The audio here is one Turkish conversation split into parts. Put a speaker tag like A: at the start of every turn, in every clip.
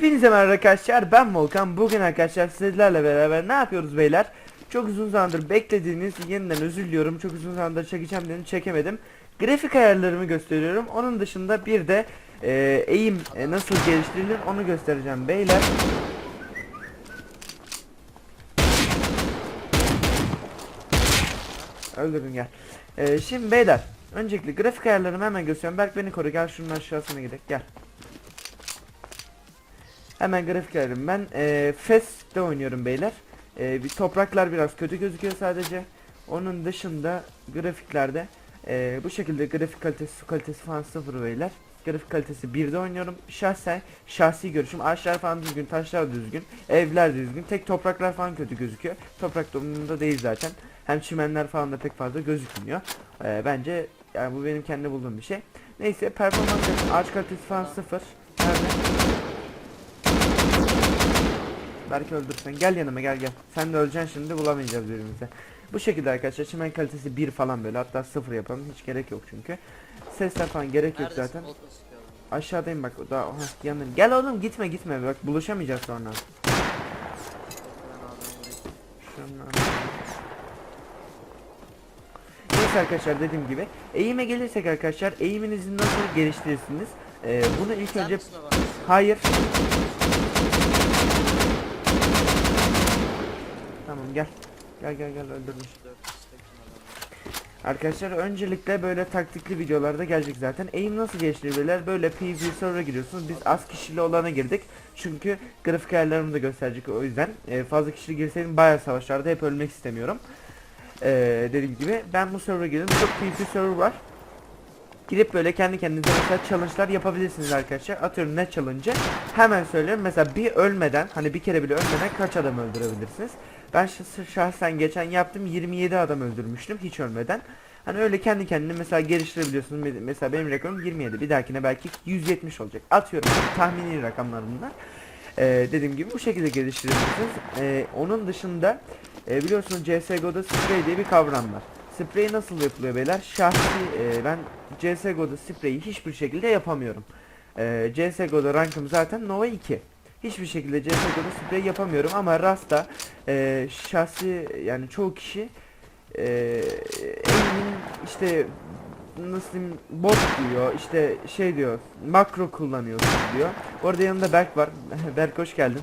A: Hepinize merhaba arkadaşlar ben Volkan. Bugün arkadaşlar sizlerle beraber ne yapıyoruz beyler? Çok uzun zamandır beklediğiniz yeniden özür çok uzun zamandır çekeceğim dedim çekemedim. Grafik ayarlarımı gösteriyorum. Onun dışında bir de e, eğim e, nasıl geliştirilir onu göstereceğim beyler. Öldürdün gel. E, Şimdi beyler öncelikle grafik ayarlarımı hemen gösteriyorum. Berk beni koru gel şunun aşağısına gidelim gel Hemen grafik ayarım. Ben e, Fest'te oynuyorum beyler. E, bir topraklar biraz kötü gözüküyor sadece. Onun dışında grafiklerde e, bu şekilde grafik kalitesi, su kalitesi falan sıfır beyler. Grafik kalitesi 1'de oynuyorum. Şahsen şahsi görüşüm ağaçlar falan düzgün, taşlar düzgün, evler düzgün. Tek topraklar falan kötü gözüküyor. Toprak durumunda değil zaten. Hem çimenler falan da pek fazla gözükmüyor. E, bence yani bu benim kendi bulduğum bir şey. Neyse performans ağaç kalitesi falan sıfır. Nerede? Belki öldürsen. Gel yanıma gel gel. Sen de öleceksin şimdi bulamayacağız birbirimize. Bu şekilde arkadaşlar çimen kalitesi 1 falan böyle hatta 0 yapalım hiç gerek yok çünkü. Sesler falan gerek yok
B: Neredesin?
A: zaten. Aşağıdayım bak daha heh, yanım. Gel oğlum gitme gitme bak buluşamayacağız sonra.
B: Vurayım.
A: Şundan. Neyse arkadaşlar dediğim gibi eğime gelirsek arkadaşlar eğiminizi nasıl geliştirirsiniz? Ee, bunu ilk
B: Sen
A: önce
B: misin o bana?
A: Hayır. Tamam gel. Gel gel gel öldürmüş. Arkadaşlar öncelikle böyle taktikli videolarda gelecek zaten. Aim nasıl geliştiriyorlar? Böyle PvP server'a giriyorsunuz. Biz az kişili olana girdik. Çünkü grafik ayarlarımı da gösterecek o yüzden. Ee, fazla kişili girseydim bayağı savaşlarda hep ölmek istemiyorum. Ee, dediğim gibi ben bu server'a girdim. Çok PvP server var. Girip böyle kendi kendinize mesela challenge'lar yapabilirsiniz arkadaşlar. Atıyorum ne challenge'ı? Hemen söylüyorum. Mesela bir ölmeden hani bir kere bile ölmeden kaç adam öldürebilirsiniz? Ben şahs- şahsen geçen yaptım 27 adam öldürmüştüm hiç ölmeden. Hani öyle kendi kendine mesela geliştirebiliyorsunuz. Me- Mesela benim rekorum 27. Bir dahakine belki 170 olacak. Atıyorum tahmini rakamlar bunlar. Ee, dediğim gibi bu şekilde geliştirebilirsiniz. Ee, onun dışında e, biliyorsunuz CSGO'da spray diye bir kavram var. Sprey nasıl yapılıyor beyler? Şahsi e, ben CSGO'da spreyi hiçbir şekilde yapamıyorum. E, CSGO'da rankım zaten Nova 2. Hiçbir şekilde CSGO'da sprey yapamıyorum ama Rasta e, şahsi yani çoğu kişi e, aim'in işte nasıl diyeyim bot diyor işte şey diyor makro kullanıyorsun diyor. Orada yanında Berk var. Berk hoş geldin.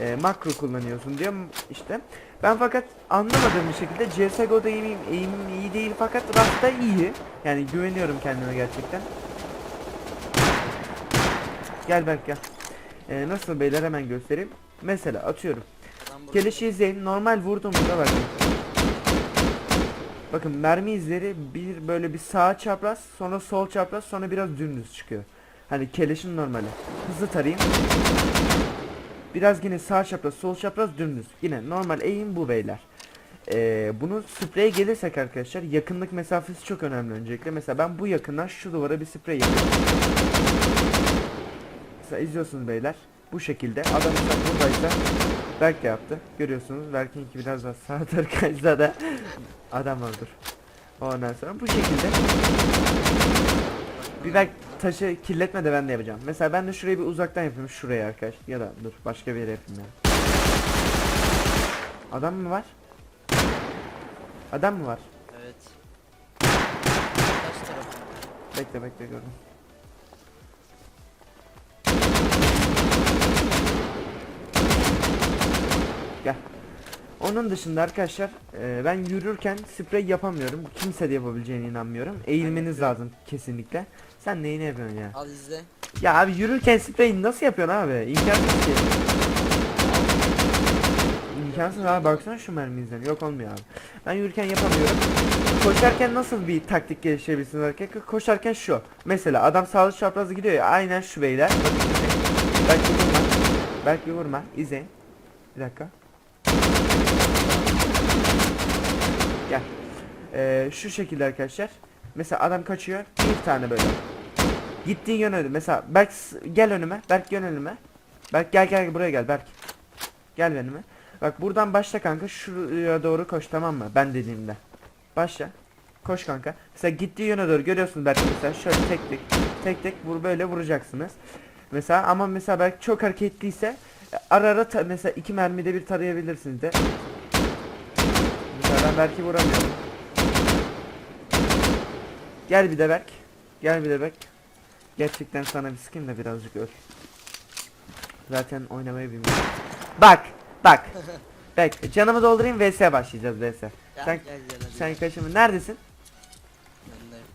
A: E, makro kullanıyorsun diyor işte. Ben fakat anlamadığım bir şekilde CSGO'da eğimim, eğimim iyi değil fakat Rust'ta iyi. Yani güveniyorum kendime gerçekten. Gel Berk gel. E, nasıl beyler hemen göstereyim. Mesela atıyorum. Gelişi izleyin. Normal vurduğumuzda bakın. Bakın mermi izleri bir böyle bir sağ çapraz sonra sol çapraz sonra biraz dümdüz çıkıyor. Hani keleşin normali. Hızlı tarayayım. Biraz yine sağ çapraz sol çapraz dümdüz. Yine normal eğim bu beyler. Ee, bunun spreye gelirsek arkadaşlar yakınlık mesafesi çok önemli öncelikle. Mesela ben bu yakından şu duvara bir sprey yapıyorum. Mesela izliyorsunuz beyler. Bu şekilde. Adam mesela buradaysa Berk yaptı. Görüyorsunuz. Berk'inki biraz daha doğru kaysa da adam öldür. Ondan sonra bu şekilde bir Berk taşı kirletme de ben de yapacağım. Mesela ben de şurayı bir uzaktan yapayım. Şuraya arkadaş. Ya da dur başka bir yere yapayım ya. Adam mı var? Adam mı var?
B: Evet. Taş tarafı.
A: Bekle bekle gördüm. Gel. Onun dışında arkadaşlar e, ben yürürken sprey yapamıyorum. Kimse de yapabileceğine inanmıyorum. Eğilmeniz lazım kesinlikle. Sen neyini yapıyorsun ya?
B: Al izle.
A: Ya abi yürürken sprey nasıl yapıyorsun abi? İmkansız ki. İmkansız abi baksana şu mermi izlen. Yok olmuyor abi. Ben yürürken yapamıyorum. Koşarken nasıl bir taktik geliştirebilirsiniz arkadaşlar? Koşarken şu. Mesela adam sağlı çaprazı gidiyor ya. Aynen şu beyler. Belki vurma. Belki vurma. İzleyin. Bir dakika. Gel. Ee, şu şekilde arkadaşlar. Mesela adam kaçıyor. Bir tane böyle. Gittiğin yön öyle. Mesela Berk gel önüme. Berk gel önüme. Berk gel gel buraya gel Berk. Gel önüme. Bak buradan başla kanka şuraya doğru koş tamam mı? Ben dediğimde. Başla. Koş kanka. Mesela gittiği yöne doğru görüyorsun Berk mesela şöyle tek tek tek tek vur böyle vuracaksınız. Mesela ama mesela belki çok hareketliyse ara ara mesela iki mermide bir tarayabilirsiniz de. Ben belki vuramıyorum. Gel bir de Berk. Gel bir de Berk. Gerçekten sana bir sıkayım da birazcık öl. Zaten oynamayı bilmiyorum. Bak, bak. Bek, canımı doldurayım vs başlayacağız vs.
B: Gel
A: Sen-
B: gel gel hadi.
A: Sen kaçımı neredesin?
B: Yanındayım.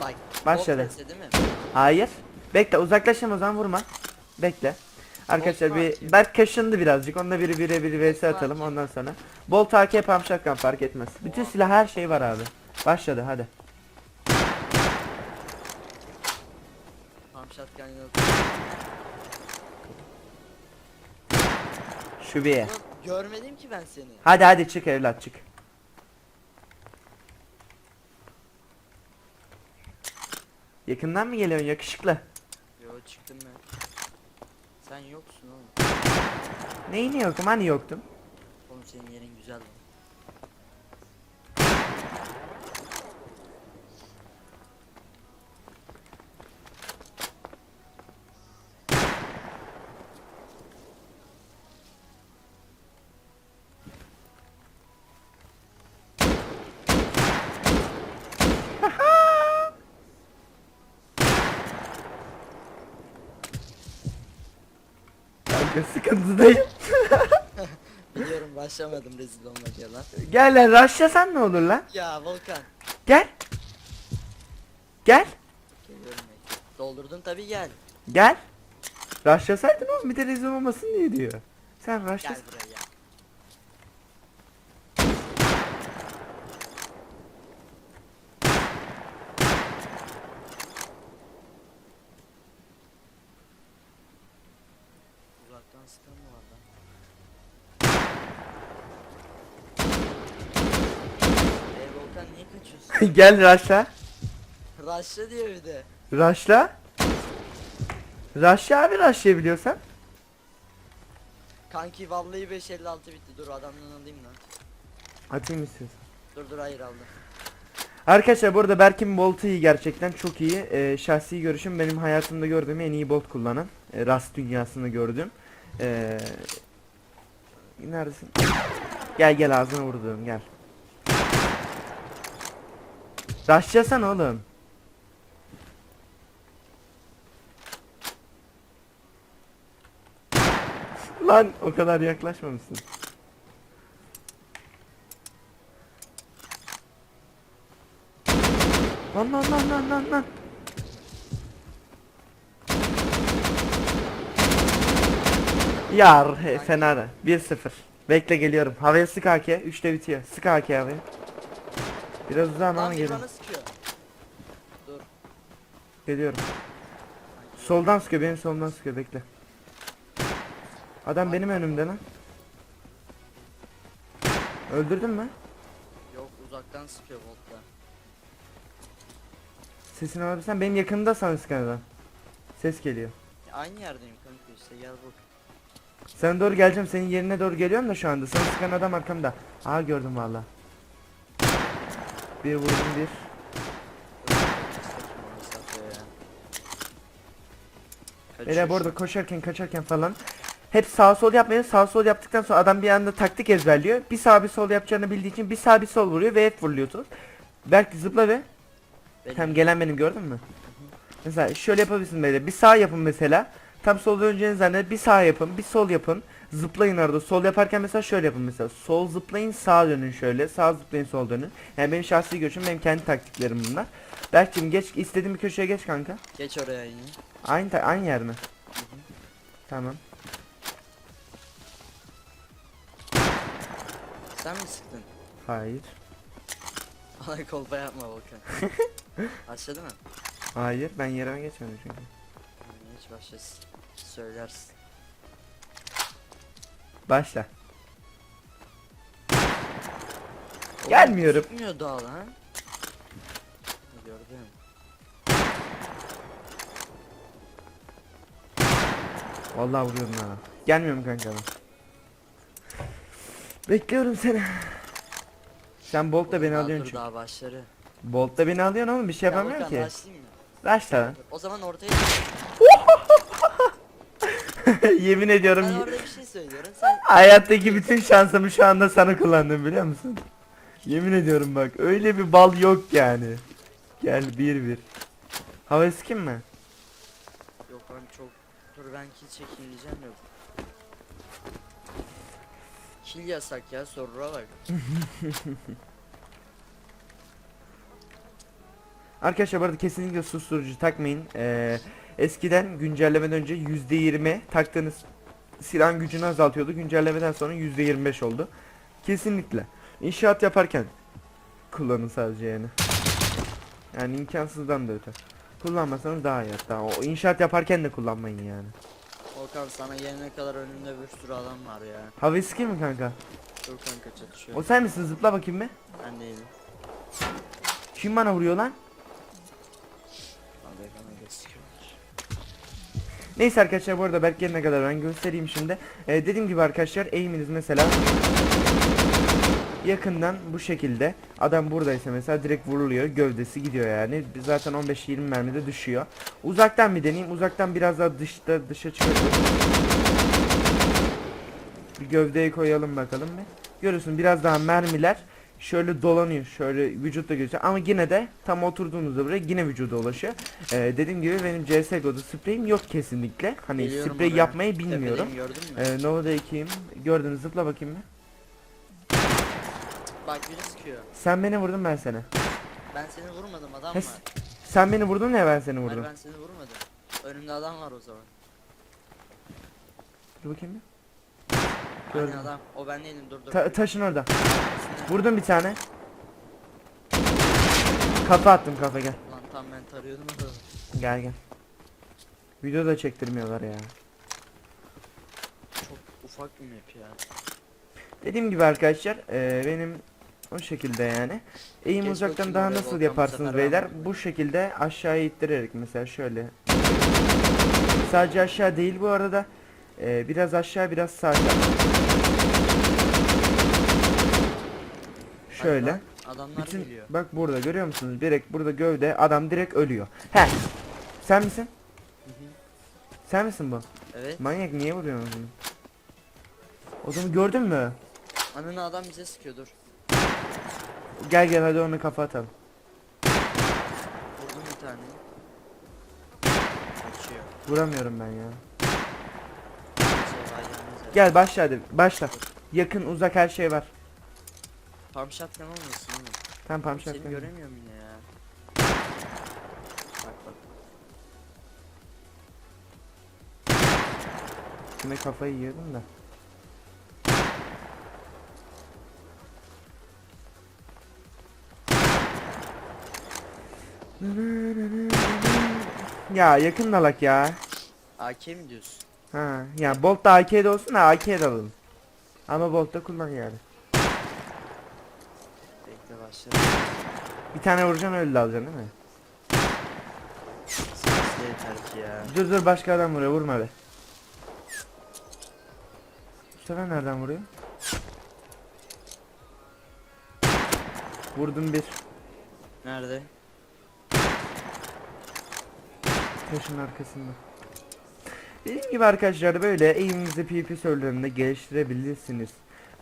B: Bak.
A: Başladı.
B: bot vs değil mi?
A: Hayır. Bekle uzaklaşım o zaman vurma. Bekle. Arkadaşlar bir. Berk kaşındı birazcık. Onunla biri bire biri vs atalım ondan sonra. Bol takip yapalım şapkan fark etmez. Bütün silah her şey var abi. Başladı hadi.
B: Yok.
A: Şu bir.
B: Görmedim ki ben seni.
A: Hadi hadi çık evlat çık. Yakından mı geliyorsun yakışıklı?
B: Yo çıktım ben. Sen yoksun oğlum.
A: Neyini yokum hani yoktum.
B: Oğlum senin yerin güzel lan.
A: Kanka sıkıntıdayım.
B: Biliyorum başlamadım rezil olmak ya lan.
A: Gel lan rushlasan ne olur lan?
B: Ya Volkan.
A: Gel. Gel.
B: Geliyorum ben. Doldurdun tabi gel.
A: Gel. Rushlasaydın oğlum bir de rezil olmasın diye diyor. Sen rushla.
B: Gel buraya gel. Uzaktan sıkan mı var lan? Ey Volkan niye kaçıyorsun?
A: Gel rushla.
B: Rush'la diyor bir de.
A: Rushla. Rushla abi rushlayabiliyorsan.
B: Kanki vallahi 556 bitti dur adamdan alayım lan.
A: Atayım istiyorsan.
B: Dur dur hayır aldım.
A: Arkadaşlar burada Berk'in Bolt'u iyi gerçekten çok iyi. Ee, şahsi görüşüm benim hayatımda gördüğüm en iyi Bolt kullanan. E, Rust dünyasında gördüğüm. Ee, neredesin? Gel gel ağzına vurdum gel. Rushlasana oğlum. Lan o kadar yaklaşmamışsın. Lan lan lan lan lan lan. Yar he, fena da. 1-0. Bekle geliyorum. Havaya sık AK. 3'te bitiyor. Sık AK havaya. Biraz uzağım ama
B: sıkıyor. Dur.
A: Geliyorum. Soldan sıkıyor. Benim solumdan sıkıyor. Bekle. Adam benim önümde lan. Öldürdün mü?
B: Yok uzaktan sıkıyor Volkan.
A: Sesini alabilirsen benim yakınımda sana sıkan adam. Ses geliyor.
B: Aynı yerdeyim kanka işte gel bak.
A: Sana doğru geleceğim. Senin yerine doğru geliyorum da şu anda. Sana sıkan adam arkamda. Aa gördüm valla. Bir vurdum bir. Beyler bu arada koşarken kaçarken falan hep sağ sol yapmayın. Sağ sol yaptıktan sonra adam bir anda taktik ezberliyor. Bir sağ bir sol yapacağını bildiği için bir sağ bir sol vuruyor ve hep vuruluyorsunuz. Belki zıpla ve tam gelen benim gördün mü? Mesela şöyle yapabilirsin böyle. Bir sağ yapın mesela. Tam sol döneceğiniz zannedip bir sağ yapın, bir sol yapın. Zıplayın arada. Sol yaparken mesela şöyle yapın mesela. Sol zıplayın, sağ dönün şöyle. Sağ zıplayın, sol dönün. Yani benim şahsi görüşüm, benim kendi taktiklerim bunlar. Berk'cim geç istediğin bir köşeye geç kanka.
B: Geç oraya yine.
A: Aynı ta- aynı yer mi? Tamam.
B: Sen mi sıktın?
A: Hayır.
B: Bana kolpa yapma Volkan. Başladı mı?
A: Hayır, ben yerime geçmedim çünkü.
B: Yani Hiç başlasın. Söylersin.
A: Başla. Gelmiyorum.
B: Sıkmıyor daha lan. Gördüm.
A: Vallahi vuruyorum ha. Gelmiyorum kanka ben. Bekliyorum seni. Sen Bolt da beni
B: Daha
A: alıyorsun
B: dur
A: çünkü.
B: Daha başları.
A: Bolt da beni alıyorsun ama bir şey
B: Ya
A: yapamıyorum ki.
B: başlayayım mı?
A: Başla lan.
B: O zaman ortaya
A: Yemin ediyorum
B: ben orada bir şey söylüyorum. Sen
A: hayattaki bütün şansımı şu anda sana kullandım biliyor musun? Yemin ediyorum bak öyle bir bal yok yani. Gel bir bir. Hava kim mi?
B: yok ben çok dur ben kill çekeyim diyeceğim yok. Kill yasak ya sorura bak.
A: Arkadaşlar bu arada kesinlikle susturucu takmayın. Ee, eskiden güncellemeden önce %20 taktığınız silah gücünü azaltıyordu. Güncellemeden sonra %25 oldu. Kesinlikle. İnşaat yaparken kullanın sadece yani. Yani imkansızdan da öte. Kullanmasanız daha iyi hatta. O inşaat yaparken de kullanmayın yani.
B: Volkan sana gelene kadar önümde bir sürü adam var ya.
A: Hava eski mi kanka?
B: Dur kanka çatışıyor.
A: O sen misin? Zıpla bakayım bir.
B: Ben değilim.
A: Kim bana vuruyor lan? Neyse arkadaşlar bu arada Berk gelene kadar ben göstereyim şimdi. Ee, dediğim gibi arkadaşlar aim'iniz mesela yakından bu şekilde. Adam buradaysa mesela direkt vuruluyor gövdesi gidiyor yani. Zaten 15-20 mermide düşüyor. Uzaktan bir deneyeyim uzaktan biraz daha dışta dışa çıkıyor bir gövdeyi koyalım bakalım bir. Görüyorsun biraz daha mermiler şöyle dolanıyor şöyle vücutta gözüküyor ama yine de tam oturduğunuzda buraya yine vücuda ulaşıyor Ee, dediğim gibi benim CSGO'da spreyim yok kesinlikle hani
B: Geliyorum
A: sprey
B: oraya.
A: yapmayı bilmiyorum
B: Tepedeyim, gördün mü?
A: ee, Nova'da 2'yim gördünüz zıpla bakayım mı
B: Bak biri sıkıyor.
A: sen beni vurdun ben seni
B: Ben seni vurmadım adam
A: Hes-
B: var.
A: Sen beni vurdun ya ben seni
B: Hayır
A: vurdum.
B: ben seni vurmadım. Önümde adam var o zaman.
A: Dur bakayım bir. Gördüm.
B: adam. O ben değilim dur dur.
A: Ta- taşın orada. Vurdum bir tane. Kafa attım kafa gel.
B: Lan tam ben tarıyordum adamı.
A: Gel gel. Video da çektirmiyorlar ya.
B: Çok ufak bir map ya.
A: Dediğim gibi arkadaşlar eee, benim o şekilde yani. Eğim uzaktan daha nasıl yaparsınız beyler? Bu şekilde aşağıya ittirerek mesela şöyle. Sadece aşağı değil bu arada. Eee, biraz aşağı biraz sağa. Şöyle.
B: Adamlar
A: Bütün
B: geliyor.
A: bak burada görüyor musunuz? Direkt burada gövde adam direkt ölüyor. He. Sen misin?
B: Hı hı.
A: Sen misin bu?
B: Evet.
A: Manyak niye vuruyorsun onu? Adamı gördün mü?
B: Ananı adam bize sıkıyor dur.
A: Gel gel hadi onu kafa atalım.
B: Vurdum bir tane. Kaçıyor.
A: Vuramıyorum ben ya.
B: Şey var gelmez ya.
A: Gel başla hadi. Başla. Yakın uzak her şey var.
B: Pump shotgun olmasın oğlum.
A: Tam pump
B: Seni
A: shotgun.
B: göremiyorum yine ya. Bak bak.
A: Kime kafayı yiyordum da. Ya yakın dalak ya.
B: AK mi diyorsun?
A: Ha, ya Bolt da AK'de olsun da AK'de alalım. Ama Bolt da kullan yani.
B: Başladı.
A: Bir tane vuracaksın öyle de alacaksın değil mi?
B: Sesle yeter ki ya.
A: Dur dur başka adam vuruyor vurma be. Bu sefer nereden vuruyor? Vurdum bir.
B: Nerede?
A: Taşın arkasında. Dediğim gibi arkadaşlar böyle eğiminizi PvP serverlarında geliştirebilirsiniz.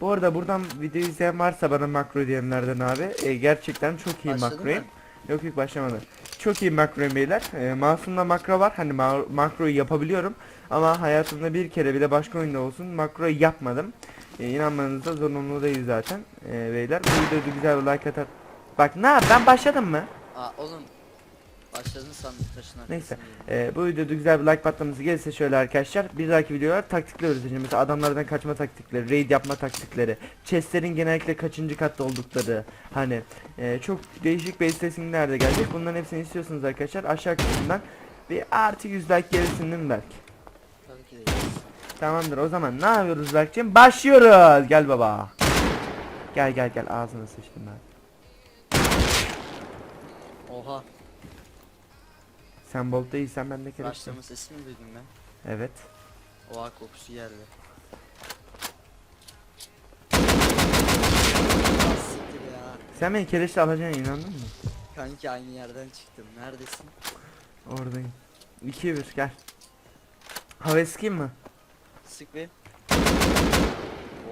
A: Bu arada buradan video izleyen varsa bana makro diyenlerden abi e, gerçekten çok iyi
B: Başladı
A: makroyum.
B: mı?
A: Yok yok başlamadı. Çok iyi makroyum beyler. E, Masum'da makro var. Hani ma- makroyu yapabiliyorum. Ama hayatımda bir kere bile başka oyunda olsun makroyu yapmadım. E, inanmanızda zorunlu değil zaten. E, beyler bu videoda güzel bir like atar. Bak ne yap ben başladım mı?
B: Aa oğlum. Başladın sandım taşın
A: Neyse. Ee, bu videoda güzel bir like patlaması gelirse şöyle arkadaşlar bir dahaki videolar taktikler öğreteceğim. Mesela adamlardan kaçma taktikleri, raid yapma taktikleri, chestlerin genellikle kaçıncı katta oldukları hani e, çok değişik base resimler de gelecek. Bunların hepsini istiyorsunuz arkadaşlar aşağı kısmından bir artı 100 like gelirsin değil mi Berk?
B: Tabii ki de.
A: Tamamdır o zaman ne yapıyoruz Berk'cim? Başlıyoruz. Gel baba. Gel gel gel ağzına sıçtım ben.
B: Oha.
A: Sen bolt değilsen ben de kelepçem.
B: Başlama sesini duydum ben.
A: Evet.
B: Oha kokusu geldi. Ah, siktir ya.
A: Sen beni keleşle alacağına inandın mı?
B: Kanki aynı yerden çıktım. Neredesin?
A: Oradayım. 2 1 gel. Hava eskiyim mi?
B: Sık bir.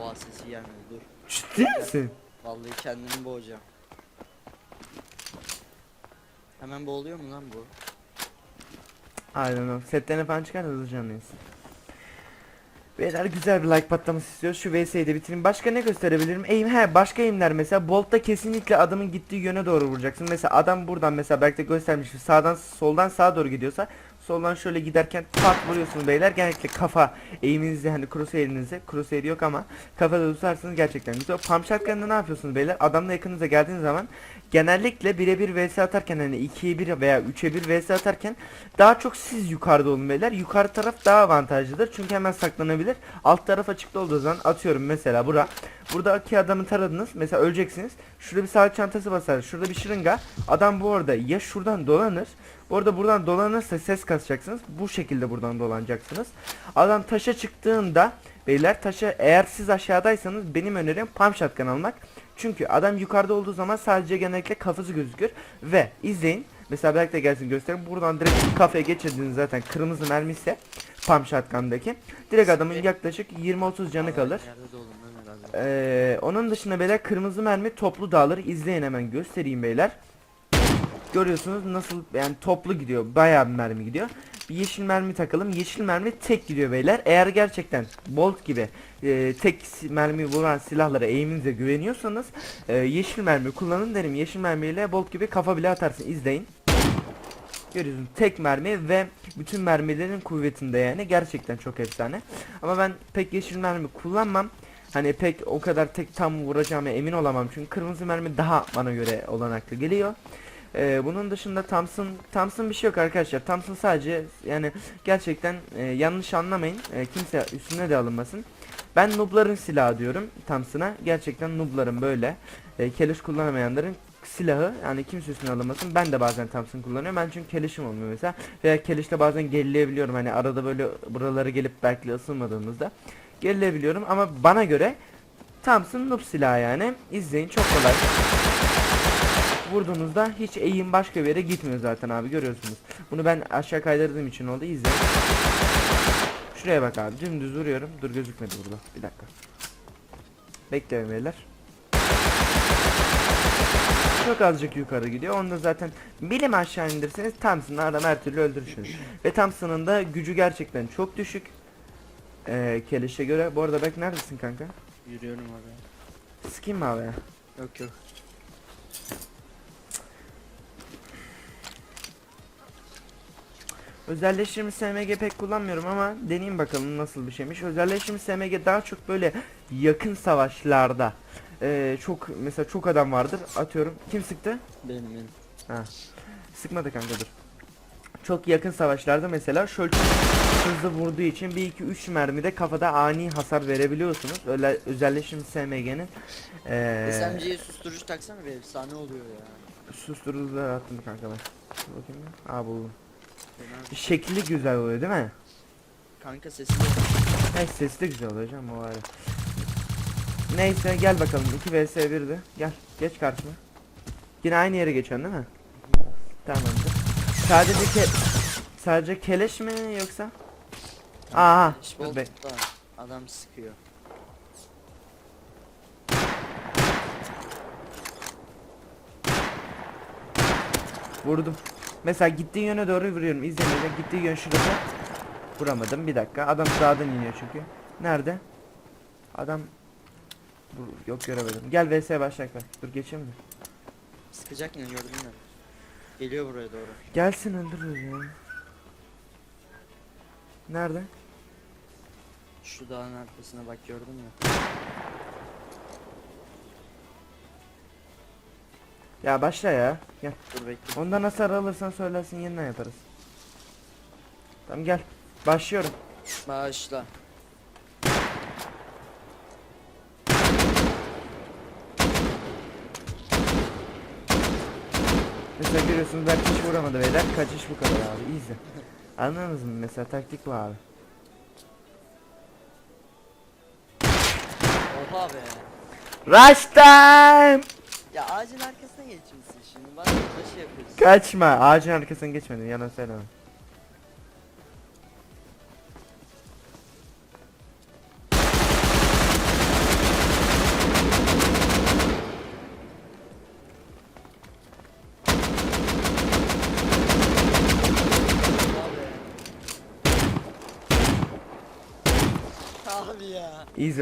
B: Oha sesi gelmedi dur.
A: Ciddi misin?
B: Vallahi kendimi boğacağım. Hemen boğuluyor mu lan bu?
A: Aynen o. Setlerine falan çıkar hızlıca anlıyorsun. Beyler güzel bir like patlaması istiyoruz. Şu VS'yi de bitireyim. Başka ne gösterebilirim? Aim he başka aimler mesela. Bolt'ta kesinlikle adamın gittiği yöne doğru vuracaksın. Mesela adam buradan mesela belki de göstermiş. Sağdan soldan sağa doğru gidiyorsa soldan şöyle giderken pat vuruyorsunuz beyler. Genellikle kafa aim'inizde hani crosshair'inize crosshair yok ama kafada tutarsanız gerçekten güzel. Pump shotgun'da ne yapıyorsunuz beyler? Adamla yakınıza geldiğiniz zaman genellikle birebir vs atarken hani 2'ye 1 veya 3'e 1 vs atarken daha çok siz yukarıda olun beyler. Yukarı taraf daha avantajlıdır. Çünkü hemen saklanabilir. Alt taraf açıkta olduğu zaman atıyorum mesela bura. Buradaki adamı taradınız. Mesela öleceksiniz. Şurada bir sağlık çantası basar. Şurada bir şırınga. Adam bu arada ya şuradan dolanır. Bu arada buradan dolanırsa ses kasacaksınız. Bu şekilde buradan dolanacaksınız. Adam taşa çıktığında beyler taşa eğer siz aşağıdaysanız benim önerim pump shotgun almak. Çünkü adam yukarıda olduğu zaman sadece genellikle kafası gözükür ve izleyin. Mesela belki de gelsin göstereyim. Buradan direkt kafaya geçirdiğiniz zaten kırmızı mermi ise pump shotgun'daki. Direkt adamın yaklaşık 20-30 canı kalır. Ee, onun dışında beyler kırmızı mermi toplu dağılır. İzleyin hemen göstereyim beyler. Görüyorsunuz nasıl yani toplu gidiyor. Bayağı bir mermi gidiyor. Bir yeşil mermi takalım. Yeşil mermi tek gidiyor beyler. Eğer gerçekten Bolt gibi e, tek mermi vuran silahlara eğiminize güveniyorsanız e, yeşil mermi kullanın derim. Yeşil mermiyle Bolt gibi kafa bile atarsın. İzleyin. Görüyorsun tek mermi ve bütün mermilerin kuvvetinde yani gerçekten çok efsane. Ama ben pek yeşil mermi kullanmam. Hani pek o kadar tek tam vuracağıma emin olamam çünkü kırmızı mermi daha bana göre olanaklı geliyor. Ee, bunun dışında Thompson Thompson bir şey yok arkadaşlar. Thompson sadece yani gerçekten e, yanlış anlamayın. E, kimse üstüne de alınmasın. Ben noobların silahı diyorum Thompson'a. Gerçekten noobların böyle e, keleş kullanamayanların silahı yani kimse üstüne alınmasın. Ben de bazen Thompson kullanıyorum. Ben çünkü kelişim olmuyor mesela. Veya kelişte bazen gerileyebiliyorum. Hani arada böyle buralara gelip belki ısınmadığımızda gerilebiliyorum ama bana göre Thompson noob silahı yani. İzleyin çok kolay. Vurduğunuzda hiç eğim başka bir yere gitmiyor zaten abi görüyorsunuz. Bunu ben aşağı kaydırdığım için oldu izleyin. Şuraya bak abi dümdüz vuruyorum. Dur gözükmedi burada. Bir dakika. Bekleyin beyler. Çok azıcık yukarı gidiyor. Onu da zaten bilim aşağı indirseniz Thompson'ı adam her türlü öldürürsünüz. Ve Thompson'ın da gücü gerçekten çok düşük. Ee, Keliş'e göre. Bu arada bak neredesin kanka?
B: Yürüyorum oraya.
A: Sıkayım mı abi?
B: Yok yok.
A: Özelleştirilmiş SMG pek kullanmıyorum ama deneyeyim bakalım nasıl bir şeymiş. Özelleştirilmiş SMG daha çok böyle yakın savaşlarda ee, çok mesela çok adam vardır atıyorum. Kim sıktı?
B: Benim benim.
A: Ha. Sıkmadı kanka dur. Çok yakın savaşlarda mesela şöyle hızlı vurduğu için 1 2 3 mermide kafada ani hasar verebiliyorsunuz. Öyle özelleştirilmiş SMG'nin ee,
B: SMG'ye susturucu taksana bir efsane oluyor ya.
A: susturucular attım kanka ben. Bakayım. ya. Aa buldum. Şekli güzel oluyor değil mi?
B: Kanka sesi yok.
A: Hey sesi de güzel olacak ama o ayrı. Neyse gel bakalım 2 vs 1'di. Gel geç karşıma. Yine aynı yere geçiyorsun değil mi? Tamamdır. Sadece ke sadece keleş mi yoksa? Aha. Dur be-
B: da adam sıkıyor.
A: Vurdum. Mesela gittiği yöne doğru vuruyorum. Beyler. Gittiği yön şurası. Vuramadım bir dakika. Adam sağdan iniyor çünkü. Nerede? Adam yok göremedim. Gel vs başlayalım. Dur geçeyim mi?
B: Sıkacak yine gördün mü? Geliyor buraya doğru.
A: Gelsin öldürürüz ya. Nerede?
B: Şu dağın arkasına bak gördün mü?
A: Ya başla ya. Gel.
B: Dur bekle.
A: Ondan hasar alırsan söylersin yeniden yaparız. Tamam gel. Başlıyorum.
B: Başla.
A: Mesela görüyorsunuz ben hiç vuramadı beyler. Kaçış bu kadar abi. Easy. Anladınız mı? Mesela taktik bu abi.
B: Oha be.
A: Rush time!
B: Ya ağacın arkasına geçmişsin şimdi. Bana taşı yapıyorsun.
A: Kaçma. Ağacın arkasına geçmedin. Yalan söyleme.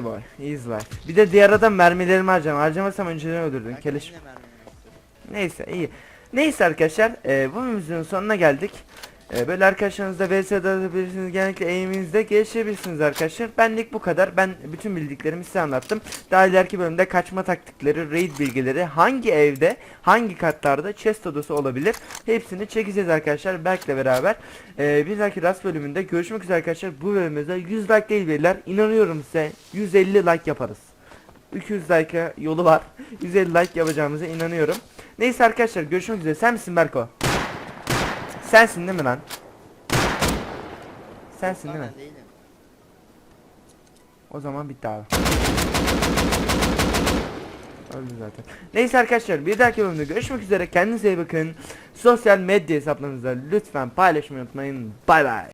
A: Boy. Easy life. Bir de diğer adam mermilerimi harcama. Harcamasam önceden öldürdün.
B: Bak
A: Keleş. Neyse iyi. Neyse arkadaşlar e, bu videonun sonuna geldik. E, böyle arkadaşlarınızla vs atabilirsiniz. Genellikle eğiminizde gelişebilirsiniz arkadaşlar. Benlik bu kadar. Ben bütün bildiklerimi size anlattım. Daha ileriki bölümde kaçma taktikleri, raid bilgileri, hangi evde, hangi katlarda chest odası olabilir. Hepsini çekeceğiz arkadaşlar Berk'le beraber. E, bir dahaki rast bölümünde görüşmek üzere arkadaşlar. Bu bölümümüzde 100 like değil beyler. İnanıyorum size 150 like yaparız. 200 like yolu var. 150 like yapacağımıza inanıyorum. Neyse arkadaşlar görüşmek üzere. Sen misin Berko? Sensin değil mi lan? Sensin değil mi?
B: Değilim.
A: O zaman bitti abi. Öldü zaten. Neyse arkadaşlar bir dahaki bölümde görüşmek üzere. Kendinize iyi bakın. Sosyal medya hesaplarınızda lütfen paylaşmayı unutmayın. Bay bay.